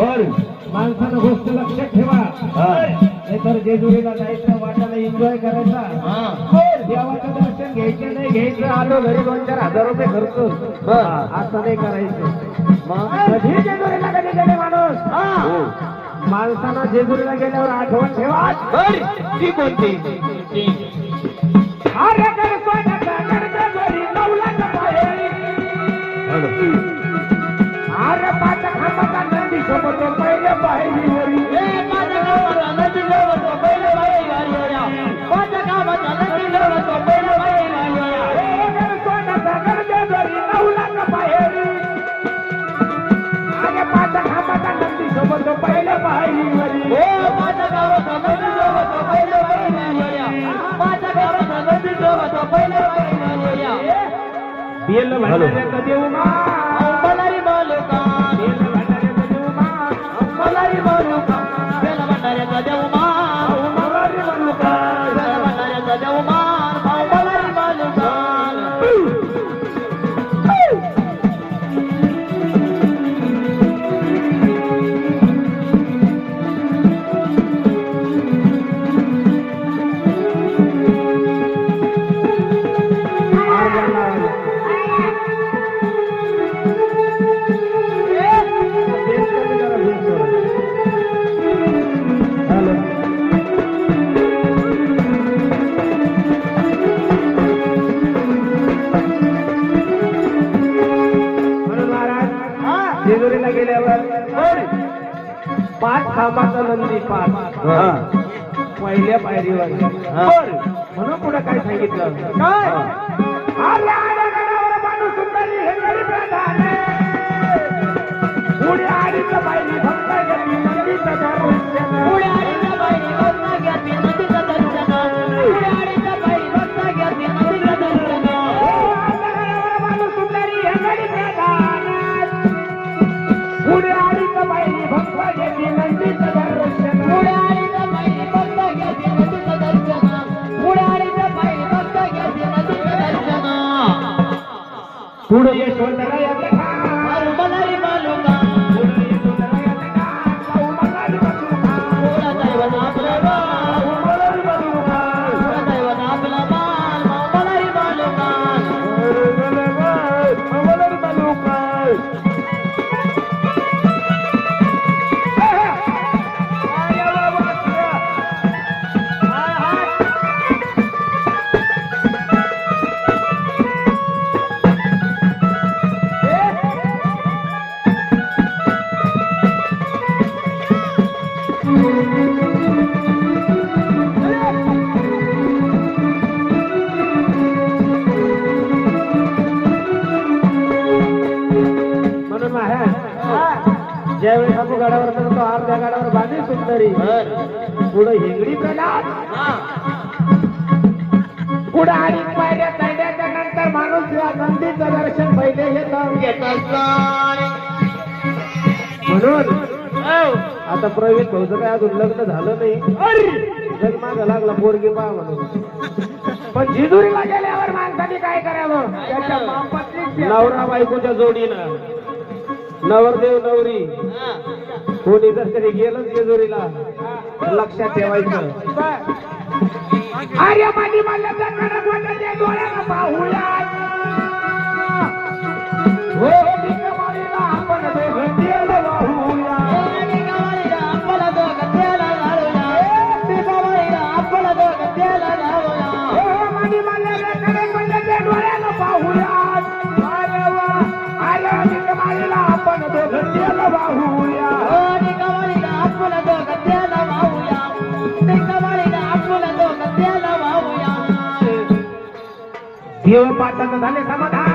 बर. माणसानं गोष्ट लक्षात ठेवा. नाहीतर जेजुरीला जायचं वाटायला एन्जॉय करायचा. देवाचं दर्शन घ्यायचं नाही घ्यायचं आलो घरी दोन चार हजार रुपये खर्च असं नाही करायचं. कधी जेजुरीला कधी गेले माणूस? हो. माणसानं जेजुरीला गेल्यावर आठवण ठेवा. ती कोणती? अरे देऊ खांबाचा नंदी पाच पहिल्या पायरीवर. बर. म्हणून पुढे काय सांगितलं? काय माणूस सुंदरी हे गाडावर असतो तो अर्ध्या गाडावर बांधली सुंदरी. पुढे हिंगडी प्रल्हाद. पुढे आणि पायऱ्या चढल्याच्या नंतर माणूस या नंदीचं दर्शन पहिले घेत म्हणून आता प्रवीण भाऊचं काय अजून लग्न झालं नाही. जग मागं लागला पोरगी पहा म्हणून. पण जिजुरीला गेल्यावर माणसाने काय करावं? त्याच्या नवरा बायकोच्या जोडीनं. नवरदेव नवरी. कोणी जर तरी गेलं जेजुरीला लक्षात ठेवायचं. अरे माझी डोळ्याला पाहूया हो. आपण दोघं तेल वाहूया. आपण तेल वाहूया. ఏం పాటలు దాన్ని సమాధానం